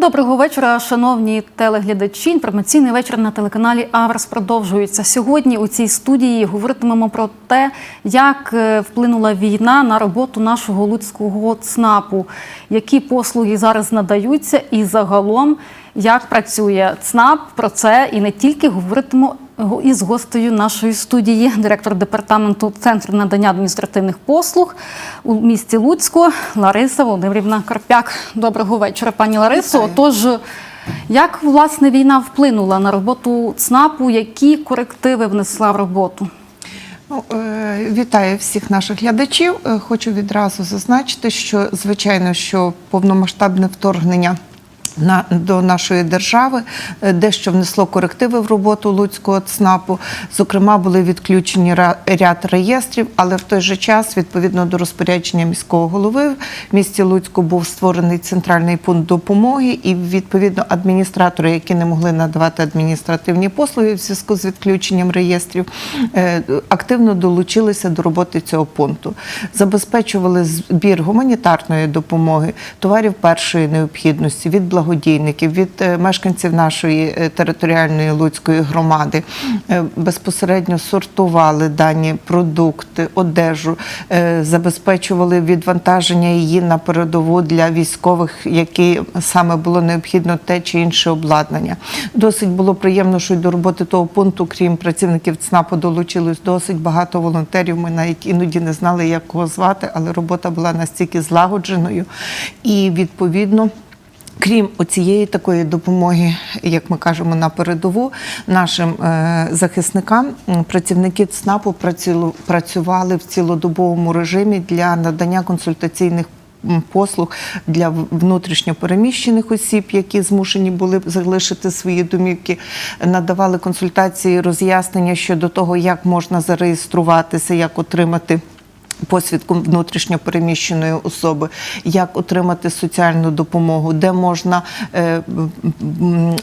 Доброго вечора, шановні телеглядачі. Інформаційний вечір на телеканалі Аврос продовжується. Сьогодні у цій студії говоритимемо про те, як е, вплинула війна на роботу нашого луцького ЦНАПу, які послуги зараз надаються, і загалом як працює ЦНАП. Про це і не тільки говоритимемо із гостею нашої студії, директор департаменту Центру надання адміністративних послуг у місті Луцьку Лариса Володимирівна Карпяк. Доброго вечора, пані Ларисо. Отож, як власне війна вплинула на роботу ЦНАПу? Які корективи внесла в роботу? Ну, е, вітаю всіх наших глядачів. Е, Хочу відразу зазначити, що звичайно, що повномасштабне вторгнення. На до нашої держави е, дещо внесло корективи в роботу Луцького ЦНАПу. Зокрема, були відключені ряд реєстрів, але в той же час, відповідно до розпорядження міського голови, в місті Луцьку був створений центральний пункт допомоги, і відповідно адміністратори, які не могли надавати адміністративні послуги в зв'язку з відключенням реєстрів, е, активно долучилися до роботи цього пункту. Забезпечували збір гуманітарної допомоги, товарів першої необхідності від благодійників, від е, мешканців нашої е, територіальної луцької громади. Е, Безпосередньо сортували дані продукти, одежу, забезпечували відвантаження її на передову для військових, які саме було необхідно те чи інше обладнання. Досить було приємно, що й до роботи того пункту, крім працівників ЦНАПу, долучилось досить багато волонтерів. Ми навіть іноді не знали, як кого звати, але робота була настільки злагодженою і відповідно. Крім оцієї такої допомоги, як ми кажемо, на передову нашим е, захисникам, працівники ЦНАПу працювали, в цілодобовому режимі для надання консультаційних послуг для в- внутрішньо переміщених осіб, які змушені були залишити свої домівки, надавали консультації, роз'яснення щодо того, як можна зареєструватися, як отримати. Посвідку внутрішньо переміщеної особи, як отримати соціальну допомогу, де можна е,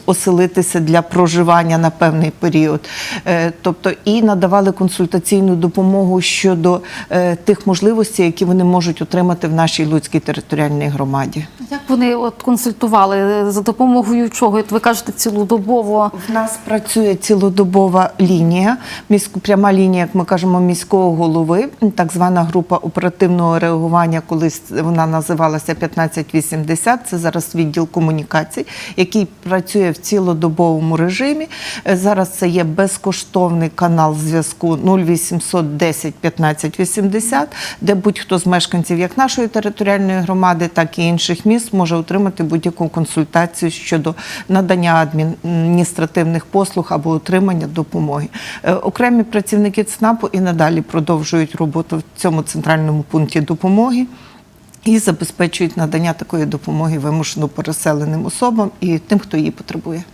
оселитися для проживання на певний період. Е, тобто і надавали консультаційну допомогу щодо е, тих можливостей, які вони можуть отримати в нашій Луцькій територіальній громаді. Як вони от консультували за допомогою чого? От ви кажете цілодобово. В нас працює цілодобова лінія, місько, пряма лінія, як ми кажемо, міського голови, так звана група оперативного реагування, колись вона називалася 1580, це зараз відділ комунікацій, який працює в цілодобовому режимі. Е, Зараз це є безкоштовний канал зв'язку 0800 10 15 80, де будь-хто з мешканців як нашої територіальної громади, так і інших міст може отримати будь-яку консультацію щодо надання адміністративних послуг або отримання допомоги. Е, Окремі працівники ЦНАПу і надалі продовжують роботу в цьому центральному пункті допомоги. І забезпечують надання такої допомоги вимушено переселеним особам і тим, хто її потребує.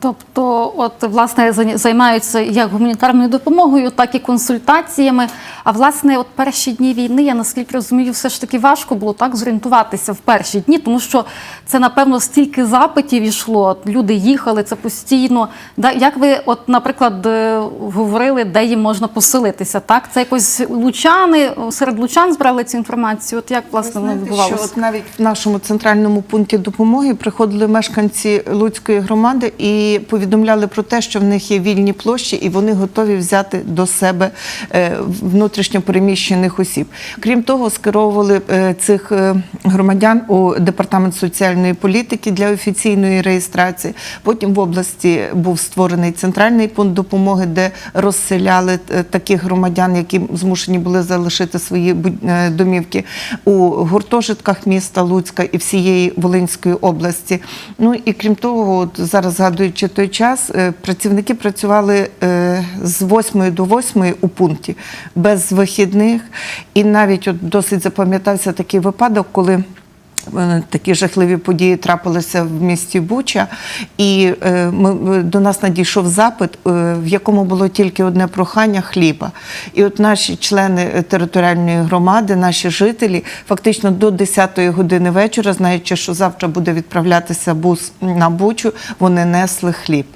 Тобто, от власне зай- займаються як гуманітарною допомогою, так і консультаціями. А власне, от перші дні війни, я наскільки розумію, все ж таки важко було так зорієнтуватися в перші дні, тому що це напевно стільки запитів йшло. Люди їхали це постійно. Да, як ви, от, наприклад, е, говорили, де їм можна поселитися? Так, це якось лучани серед лучан збирали цю інформацію. От як власне воно відбувалося? що от навіть в нашому центральному пункті допомоги приходили мешканці Луцької громади і повідомляли про те, що в них є вільні площі, і вони готові взяти до себе е, внутрішньо переміщених осіб. Крім того, скеровували е, цих е, громадян у департамент соціальної політики для офіційної реєстрації. Потім в області був створений центральний пункт допомоги, де розселяли таких громадян, які змушені були залишити свої домівки у гуртожитках міста Луцька і всієї Волинської області. Ну і крім того, от зараз згадуючи той час, е, працівники працювали е, з 8 до 8 у пункті без вихідних. І навіть от досить запам'ятався такий випадок, коли. Е, Такі жахливі події трапилися в місті Буча, і е, ми, до нас надійшов запит, е, в якому було тільки одне прохання хліба. І от наші члени е, територіальної громади, наші жителі, фактично до 10-ї години вечора, знаючи, що завтра буде відправлятися бус на Бучу, вони несли хліб.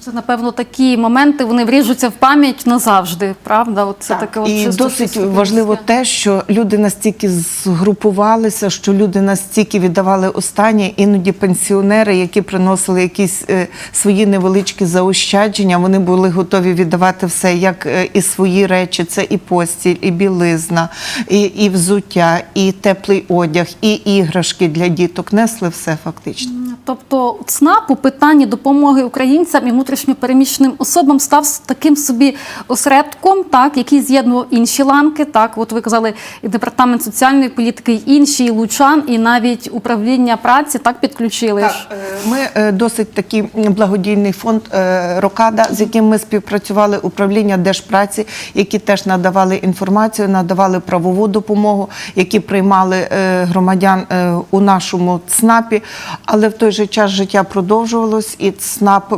Це, напевно, такі моменти вони вріжуться в пам'ять назавжди, правда? От це таке от і чисто досить важливо те, що люди настільки згрупувалися, що люди настільки віддавали останнє, іноді пенсіонери, які приносили якісь е, свої невеличкі заощадження, вони були готові віддавати все, як е, і свої речі, це і постіль, і білизна, і, і взуття, і теплий одяг, і іграшки для діток. Несли все фактично. Тобто ЦНАП у питанні допомоги українцям і внутрішньопереміщеним особам став таким собі осередком, так, який з'єднував інші ланки. Так, от ви казали, і департамент соціальної політики, і інші, і лучан, і навіть управління праці так підключили. Так, е, ми е, досить такий благодійний фонд е, Рокада, з яким ми співпрацювали управління Держпраці, які теж надавали інформацію, надавали правову допомогу, які приймали громадян у нашому ЦНАПі. Але в той же час життя продовжувалось, і ЦНАП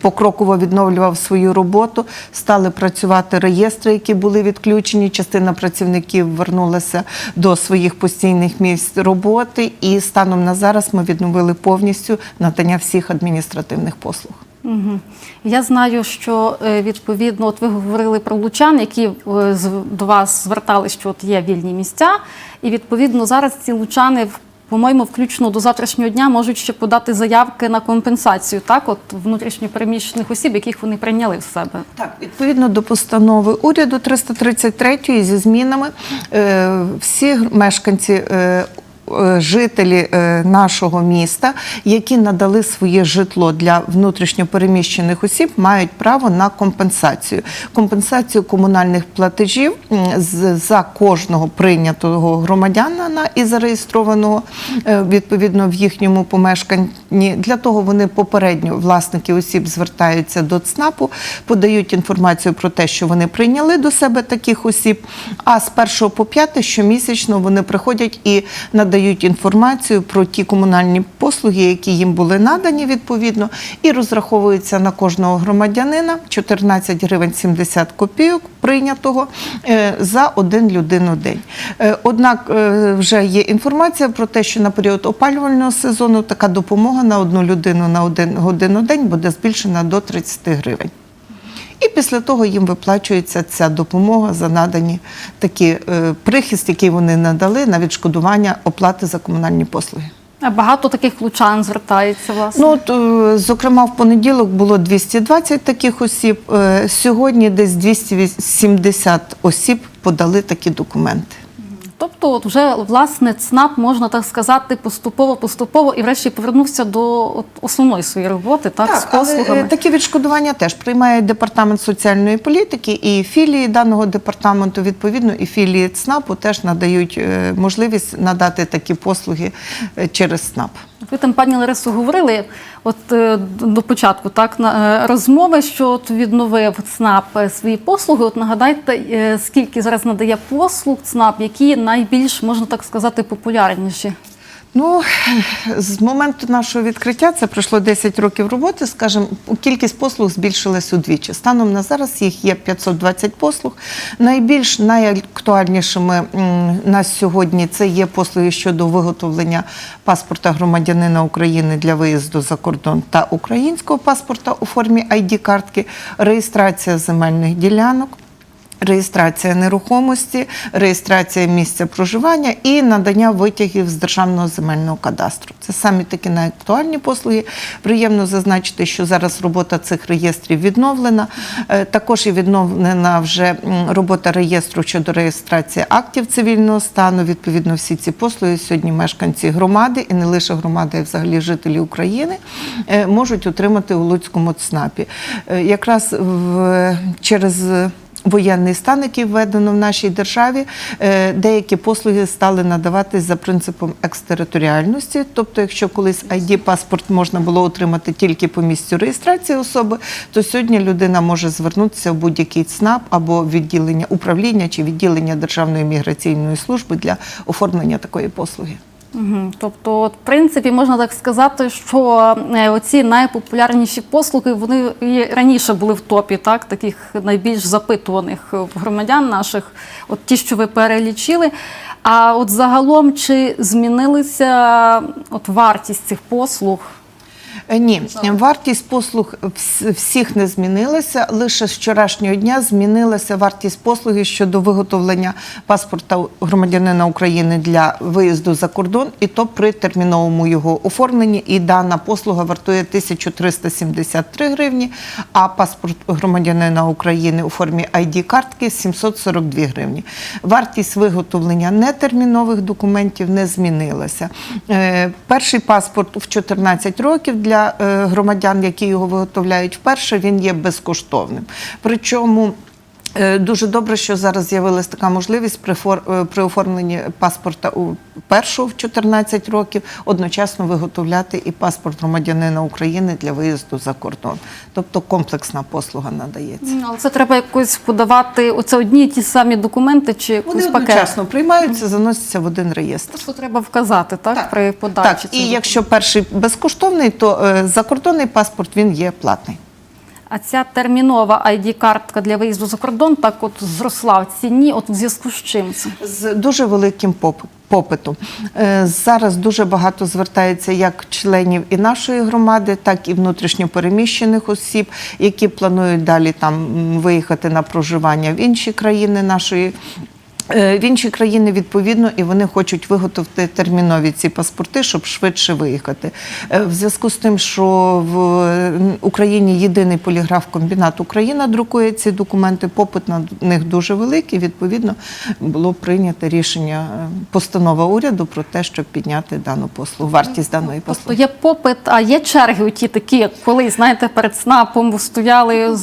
покроково відновлював свою роботу. Стали працювати реєстри, які були відключені. Частина працівників вернулася до своїх постійних місць роботи. І станом на зараз ми відновили повністю надання всіх адміністративних послуг. Я знаю, що е, відповідно, от ви говорили про лучан, які е, до вас звертались, що от є вільні місця, і відповідно зараз ці лучани. в- По-моєму, включно до завтрашнього дня можуть ще подати заявки на компенсацію, так, от внутрішньопереміщених осіб, яких вони прийняли в себе. Так, відповідно до постанови уряду 333 зі змінами е, всі мешканці. Е, Жителі е, нашого міста, які надали своє житло для внутрішньопереміщених осіб, мають право на компенсацію. Компенсацію комунальних платежів за кожного прийнятого громадянина і зареєстрованого е, відповідно в їхньому помешканні. Для того вони попередньо власники осіб звертаються до ЦНАПу, подають інформацію про те, що вони прийняли до себе таких осіб. А з 1 по 5 щомісячно вони приходять і надають інформацію про ті комунальні послуги, які їм були надані відповідно, і розраховуються на кожного громадянина 14 гривень 70 копійок прийнятого е, за один людину день. Е, Однак е, вже є інформація про те, що на період опалювального сезону така допомога на одну людину на один годину день буде збільшена до 30 гривень. І після того їм виплачується ця допомога за надані такі е, прихист, який вони надали на відшкодування оплати за комунальні послуги. А багато таких лучан звертається, власне. Ну, от, е, зокрема, в понеділок було 220 таких осіб. Е, Сьогодні десь 270 осіб подали такі документи. Тобто, от вже власне ЦНАП, можна так сказати, поступово, поступово і врешті повернувся до от, основної своєї роботи, так, з послугами. але такі відшкодування теж приймає департамент соціальної політики і філії даного департаменту, відповідно, і філії ЦНАПу теж надають е, можливість надати такі послуги е, через ЦНАП. Ви там, пані Ларисо, говорили от е, до початку так на е, розмови, що от відновив ЦНАП е, свої послуги. От нагадайте, скільки зараз надає послуг ЦНАП, які найбільш можна так сказати популярніші. Ну, з моменту нашого відкриття це пройшло 10 років роботи. Скажімо, кількість послуг збільшилась удвічі. Станом на зараз їх є 520 послуг. Найбільш найактуальнішими на сьогодні це є послуги щодо виготовлення паспорта громадянина України для виїзду за кордон та українського паспорта у формі ID-картки, реєстрація земельних ділянок. Реєстрація нерухомості, реєстрація місця проживання і надання витягів з державного земельного кадастру. Це самі такі найактуальні послуги. Приємно зазначити, що зараз робота цих реєстрів відновлена. Е, Також і відновлена вже робота реєстру щодо реєстрації актів цивільного стану. Відповідно, всі ці послуги сьогодні мешканці громади і не лише громади, а взагалі жителі України е, можуть отримати у Луцькому ЦНАПі. Е, Якраз в, через воєнний стан, який введено в нашій державі, е, деякі послуги стали надаватись за принципом екстериторіальності. Тобто, якщо колись ID-паспорт можна було отримати тільки по місцю реєстрації особи, то сьогодні людина може звернутися в будь-який ЦНАП або відділення управління чи відділення Державної міграційної служби для оформлення такої послуги. Тобто, в принципі, можна так сказати, що е, оці найпопулярніші послуги вони раніше були в топі, так таких найбільш запитуваних е, громадян наших, от ті, що ви перелічили. А от загалом чи змінилися от вартість цих послуг? Е, Ні, вартість послуг всіх не змінилася. Лише з вчорашнього дня змінилася вартість послуги щодо виготовлення паспорта громадянина України для виїзду за кордон, і то при терміновому його оформленні. І дана послуга вартує 1373 гривні, а паспорт громадянина України у формі id картки 742 гривні. Вартість виготовлення нетермінових документів не змінилася. Е, Перший паспорт в 14 років для е, громадян, які його виготовляють вперше, він є безкоштовним. Причому Дуже добре, що зараз з'явилася така можливість при, е, оформленні паспорта у першого в 14 років одночасно виготовляти і паспорт громадянина України для виїзду за кордон. Тобто комплексна послуга надається. Ну, Але це треба якось подавати оце одні й ті самі документи чи якусь Вони пакет. одночасно приймаються, заносяться в один реєстр. Просто треба вказати, так, при подачі. Так, і документів. якщо перший безкоштовний, то е, закордонний паспорт він є платний. А ця термінова ID-картка для виїзду за кордон так от зросла в ціні, от в зв'язку з чим це? з дуже великим поп- попитом. Е, Зараз дуже багато звертається як членів і нашої громади, так і внутрішньопереміщених осіб, які планують далі там виїхати на проживання в інші країни нашої. Е, В інші країни відповідно і вони хочуть виготовити термінові ці паспорти, щоб швидше виїхати. Е, В зв'язку з тим, що в Україні єдиний поліграф комбінат Україна друкує ці документи, попит на них дуже великий. Відповідно, було прийнято рішення е, постанова уряду про те, щоб підняти дану послугу, вартість даної Тобто послуги. є попит, а є черги, оті такі, як колись, знаєте, перед снапом стояли,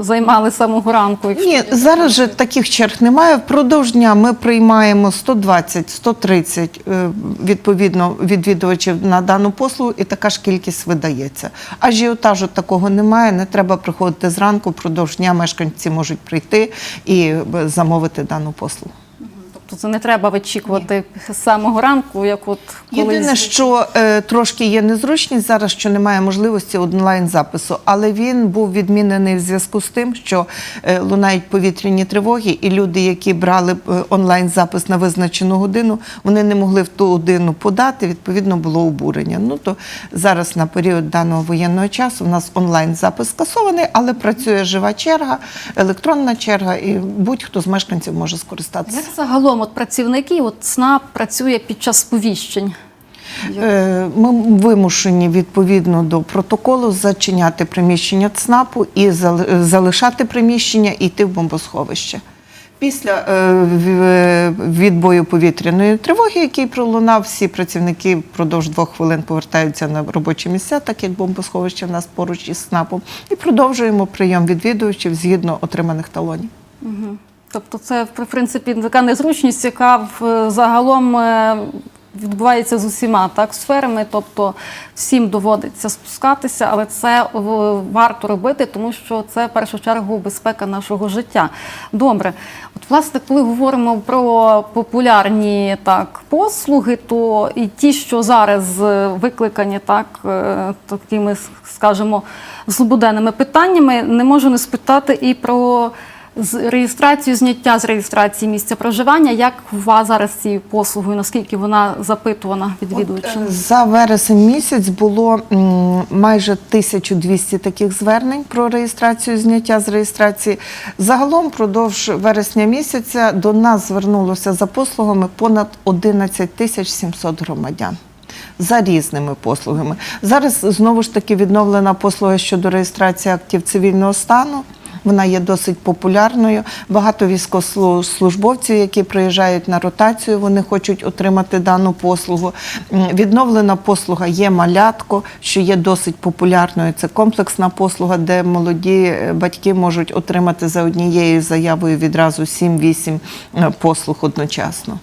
займали самого ранку. якщо Ні, зараз же таких черг немає. Впродовж дня ми приймаємо 120-130 е, відповідно відвідувачів на дану послугу, і така ж кількість видається. Ажіотажу такого немає. Не треба приходити зранку. Впродовж дня мешканці можуть прийти і е, замовити дану послугу. Тобто не треба вичікувати з самого ранку, як от колись. Єдине, що е, трошки є незручність зараз, що немає можливості онлайн запису, але він був відмінений в зв'язку з тим, що е, лунають повітряні тривоги, і люди, які брали е, онлайн запис на визначену годину, вони не могли в ту годину подати. Відповідно, було обурення. Ну то зараз на період даного воєнного часу у нас онлайн запис скасований, але працює жива черга, електронна черга, і будь-хто з мешканців може скористатися. Як загалом от працівники, от СНАП працює під час сповіщень? Е, Ми вимушені відповідно до протоколу зачиняти приміщення ЦНАПу і залишати приміщення і йти в бомбосховище. Після е, відбою повітряної тривоги, який пролунав, всі працівники впродовж двох хвилин повертаються на робочі місця, так як бомбосховище в нас поруч із СНАПом, і продовжуємо прийом відвідувачів згідно отриманих талонів. Тобто це, в принципі, така незручність, яка загалом е, відбувається з усіма так, сферами. Тобто всім доводиться спускатися, але це варто робити, тому що це в першу чергу безпека нашого життя. Добре, от власне, коли говоримо про популярні так послуги, то і ті, що зараз е, викликані так е, такими, скажімо, злободенними питаннями, не можу не спитати і про з реєстрацію зняття з реєстрації місця проживання. Як у вас зараз цією послугою? Наскільки вона запитувана відвідувачами? За вересень місяць було м, майже 1200 таких звернень про реєстрацію зняття з реєстрації. Загалом, впродовж вересня місяця до нас звернулося за послугами понад 11 тисяч 700 громадян. За різними послугами. Зараз знову ж таки відновлена послуга щодо реєстрації актів цивільного стану. Вона є досить популярною. Багато військовослужбовців, які приїжджають на ротацію, вони хочуть отримати дану послугу. Відновлена послуга є малятко, що є досить популярною. Це комплексна послуга, де молоді е, батьки можуть отримати за однією заявою відразу 7-8 е, послуг одночасно.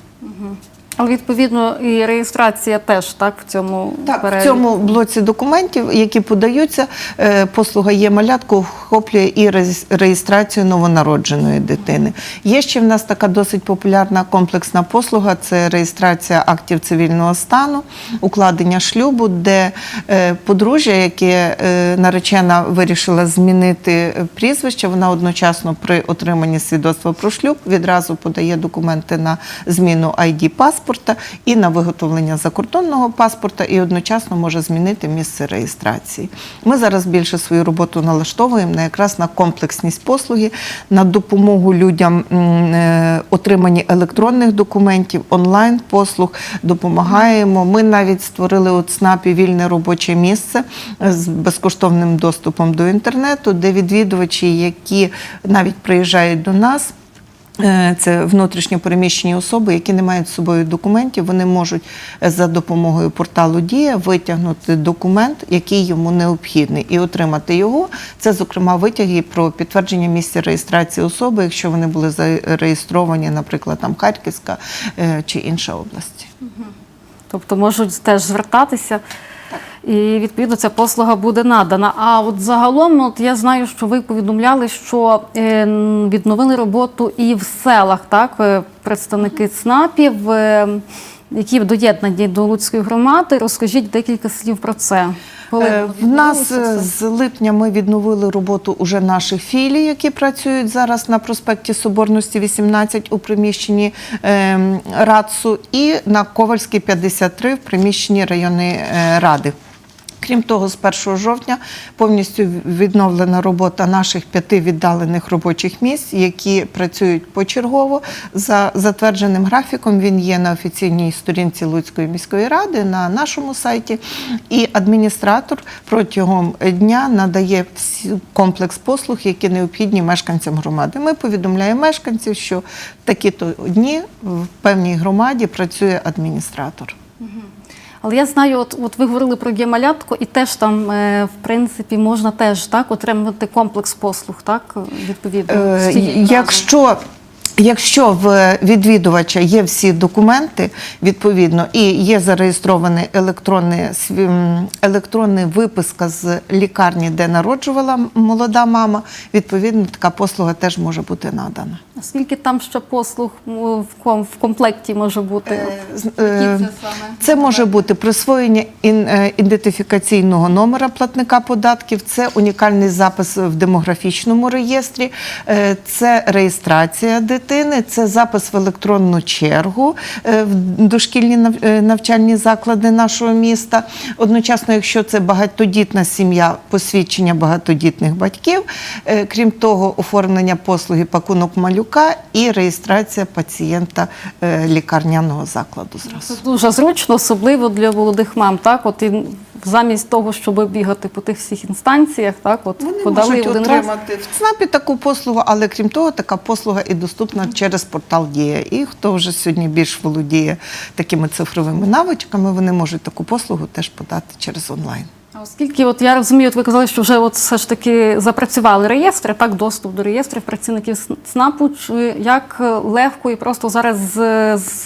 Але відповідно і реєстрація теж так в цьому Так, в цьому блоці документів, які подаються, е, послуга є малятку, охоплює і реєс- реєстрацію новонародженої дитини. Є ще в нас така досить популярна комплексна послуга це реєстрація актів цивільного стану, укладення шлюбу, де е, подружжя, яке е, наречена вирішила змінити прізвище, вона одночасно при отриманні свідоцтва про шлюб відразу подає документи на зміну ID паспорта. Паспорта і на виготовлення закордонного паспорта, і одночасно може змінити місце реєстрації. Ми зараз більше свою роботу налаштовуємо на якраз на комплексність послуги, на допомогу людям е, отриманні електронних документів, онлайн послуг. Допомагаємо. Ми навіть створили у ЦНАПі вільне робоче місце з безкоштовним доступом до інтернету, де відвідувачі, які навіть приїжджають до нас. Е, Це внутрішньо переміщені особи, які не мають з собою документів. Вони можуть е, за допомогою порталу Дія витягнути документ, який йому необхідний, і отримати його. Це, зокрема, витяги про підтвердження місця реєстрації особи, якщо вони були зареєстровані, наприклад, там Харківська е, чи інша область. Тобто можуть теж звертатися. І відповідно ця послуга буде надана. А от загалом, от я знаю, що ви повідомляли, що е, відновили роботу і в селах, так е, представники ЦНАПів, е, які доєднані до Луцької громади. Розкажіть декілька слів про це. Коли В нас з липня ми відновили роботу уже наших філій, які працюють зараз на проспекті Соборності 18 у приміщенні РАЦУ і на Ковальській 53 в приміщенні районної ради. Крім того, з 1 жовтня повністю відновлена робота наших п'яти віддалених робочих місць, які працюють почергово за затвердженим графіком. Він є на офіційній сторінці Луцької міської ради на нашому сайті. І адміністратор протягом дня надає всі комплекс послуг, які необхідні мешканцям громади. Ми повідомляємо мешканців, що в такі-то дні в певній громаді працює адміністратор. Але я знаю, от, от ви говорили про гемалятку, і теж там, е, в принципі, можна теж так отримати комплекс послуг, так відповідно. Е. Якщо Якщо в відвідувача є всі документи, відповідно, і є зареєстрований електронний, електронний виписка з лікарні, де народжувала молода мама, відповідно, така послуга теж може бути надана. А Скільки там ще послуг в ком- в комплекті може бути? З- е, це? Це може бути присвоєння е, ідентифікаційного номера платника податків, це унікальний запис в демографічному реєстрі, е, це реєстрація дитини, це запис в електронну чергу е, в дошкільні е, навчальні заклади нашого міста. Одночасно, якщо це багатодітна сім'я, посвідчення багатодітних батьків, Е, крім того, оформлення послуги пакунок малюка і реєстрація пацієнта лікарняного закладу зразу. Це дуже зручно, особливо для молодих мам. Так, от і замість того, щоб бігати по тих всіх інстанціях, так от Вони подали можуть один раз. отримати в ЦНАПі таку послугу, але крім того, така послуга і доступна через портал Дія. І хто вже сьогодні більш володіє такими цифровими навичками, вони можуть таку послугу теж подати через онлайн. Оскільки от я розумію, от ви казали, що вже от все ж таки запрацювали реєстри, так, доступ до реєстрів працівників С- ЦНАПу. Чи як е, легко і просто зараз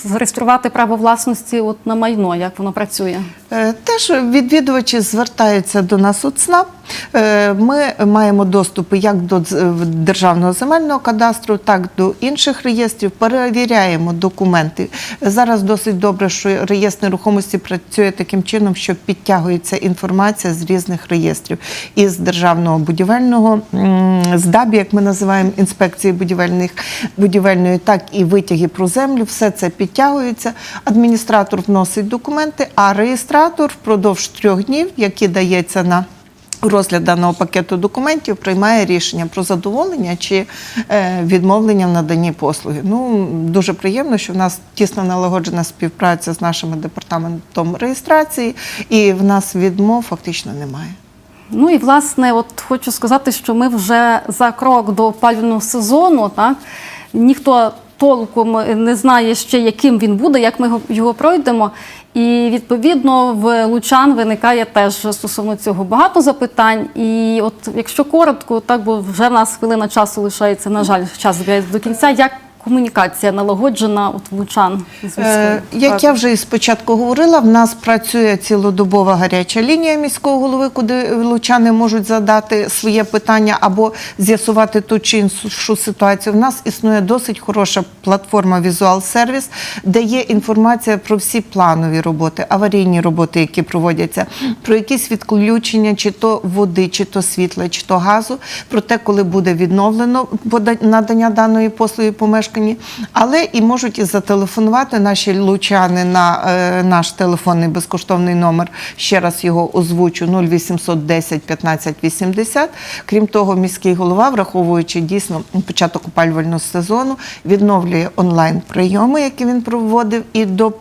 зареєструвати право власності от на майно, як воно працює? Е, Теж відвідувачі звертаються до нас у ЦНАП. Е, Ми маємо доступи як до державного земельного кадастру, так і до інших реєстрів. Перевіряємо документи. Зараз досить добре, що реєстр нерухомості працює таким чином, що підтягується інформація з різних реєстрів із державного будівельного з ДАБІ, як ми називаємо інспекції будівельних будівельної, так і витяги про землю. Все це підтягується. Адміністратор вносить документи, а реєстратор впродовж трьох днів, які дається на розгляд даного пакету документів, приймає рішення про задоволення чи е, відмовлення в наданні послуги. Ну дуже приємно, що в нас тісно налагоджена співпраця з нашим департаментом реєстрації, і в нас відмов фактично немає. Ну і власне, от хочу сказати, що ми вже за крок до опалювального сезону, так ніхто толком не знає ще, яким він буде, як ми його- пройдемо. І відповідно в Лучан виникає теж стосовно цього багато запитань. І от якщо коротко, так бо вже в нас хвилина часу лишається, на жаль, час до кінця. Як комунікація налагоджена от в Лучан з Е, Як я вже і спочатку говорила, в нас працює цілодобова гаряча лінія міського голови, куди лучани можуть задати своє питання або з'ясувати ту чи іншу ситуацію. В нас існує досить хороша платформа Візуал Сервіс, де є інформація про всі планові роботи, аварійні роботи, які проводяться, про якісь відключення, чи то води, чи то світла, чи то газу, про те, коли буде відновлено надання даної послуги помешканню замешканні, але і можуть зателефонувати наші лучани на е, наш телефонний безкоштовний номер. Ще раз його озвучу 0800 10 15 80. Крім того, міський голова, враховуючи дійсно початок опалювального сезону, відновлює онлайн прийоми, які він проводив і до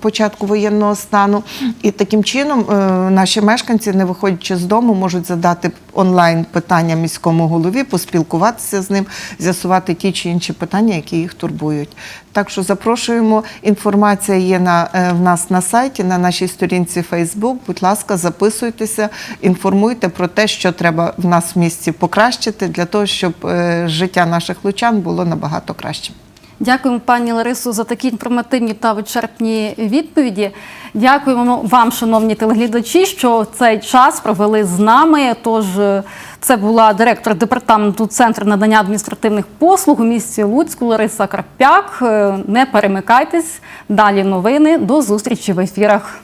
початку воєнного стану. І таким чином е, наші мешканці, не виходячи з дому, можуть задати онлайн питання міському голові, поспілкуватися з ним, з'ясувати ті чи інші питання, які їх турбують. Так що запрошуємо. Інформація є на е, в нас на сайті, на нашій сторінці Facebook. Будь ласка, записуйтеся, інформуйте про те, що треба в нас в місті покращити для того, щоб е, життя наших лучан було набагато кращим. Дякуємо, пані Ларисо, за такі інформативні та вичерпні відповіді. Дякуємо вам, шановні телеглядачі, що цей час провели з нами. Тож е, це була директор департаменту Центру надання адміністративних послуг у місті Луцьку Лариса Карпяк. Е, не перемикайтесь. Далі новини. До зустрічі в ефірах.